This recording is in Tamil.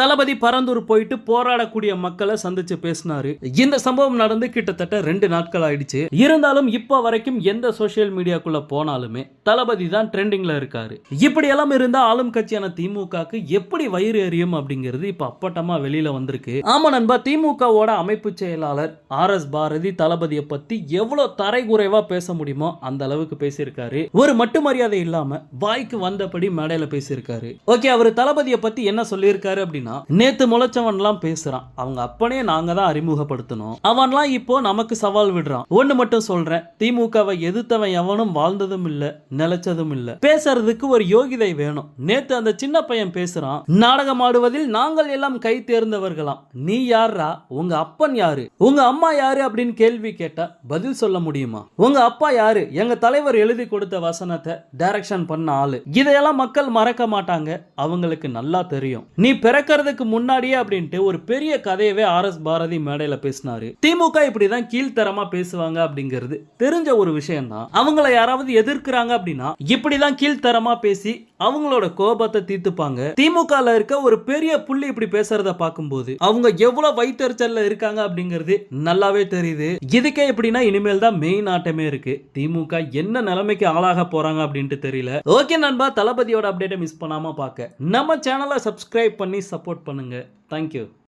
தளபதி பரந்தூர் போயிட்டு போராடக்கூடிய மக்களை சந்திச்சு பேசினாரு. இந்த சம்பவம் நடந்து கிட்டத்தட்ட ரெண்டு நாட்கள் ஆயிடுச்சு. இருந்தாலும் இப்ப வரைக்கும் எந்த சோசியல் மீடியாக்குள்ள போனாலுமே தளபதி தான் ட்ரெண்டிங்ல இருக்காரு. இப்படி எல்லாம் இருந்தா ஆளும் கட்சியான திமுகக்கு எப்படி வயிறு எரியும் அப்படிங்கிறது இப்ப அப்பட்டமா வெளியில வந்திருக்கு. ஆமா நண்பா திமுகவோட அமைப்பு செயலாளர் ஆர் எஸ் பாரதி தளபதியை பத்தி எவ்வளவு தரைகுறைவா பேச முடியுமோ அந்த அளவுக்கு பேசியிருக்காரு. ஒரு மட்டு மரியாதை இல்லாம வாய்க்கு வந்தபடி மேடையில பேசியிருக்காரு. ஓகே அவர் தளபதியை பத்தி என்ன சொல்லியிருக்காரு அப்படின்னா நேத்து முளைச்சவன்லாம் பேசுறான். அவங்க அப்பனே நாங்க தான் அறிமுகப்படுத்தணும். அவன்லாம் இப்போ நமக்கு சவால் விடுறான். ஒண்ணு மட்டும் சொல்றேன். திமுகவை எதிர்த்தவன் எவனும் வாழ்ந்ததும் இல்ல நிலைச்சதும் இல்ல. பேசுறதுக்கு ஒரு யோகிதை வேணும். நேத்து அந்த சின்ன பையன் பேசுறான் நாடகம் ஆடுவதில் நாங்கள் எல்லாம் கை தேர்ந்தவர்களாம். நீ யாரா உங்க அப்பன் யாரு? உங்க அம்மா யாரு? அப்படின்னு கேள்வி கேட்டா பதில் சொல்ல முடியுமா? உங்க அப்பா யாரு? எங்க தலைவர் எழுதி கொடுத்த வசனத்தை டைரக்ஷன் பண்ண ஆளு. இதையெல்லாம் மக்கள் மறக்க மாட்டாங்க. அவங்களுக்கு நல்லா தெரியும். நீ பிறக்கிறதுக்கு முன்னாடியே அப்படின்ட்டு ஒரு பெரிய கதையவே ஆர் எஸ் பாரதி மேடையில பேசினாரு. திமுக இப்படிதான் கீழ்த்தரமா பேசுவாங்க அப்படிங்கிறது தெரிஞ்ச ஒரு விஷயம் தான் அவங்கள யாராவது எதிர்க்கிறாங்க அப்படின்னா இப்படிதான் கீழ்த்தரமா பேசி அவங்களோட கோபத்தை தீர்த்துப்பாங்க. திமுக இருக்க ஒரு பெரிய புள்ளி இப்படி பேசுறத பார்க்கும்போது அவங்க எவ்வளவு வைத்தறிச்சல்ல இருக்காங்க அப்படிங்கிறது நல்லாவே தெரியுது. இதுக்கே எப்படின்னா இனிமேல் தான் மெயின் ஆட்டமே இருக்கு. திமுக என்ன நிலைமைக்கு ஆளாக போறாங்க அப்படின்ட்டு தெரியல. ஓகே நண்பா தளபதியோட அப்டேட்டை மிஸ் பண்ணாம பார்க்க நம்ம சேனலை சப்ஸ்கிரைப் பண்ணி சப்போர்ட் பண்ணுங்க. தேங்க்யூ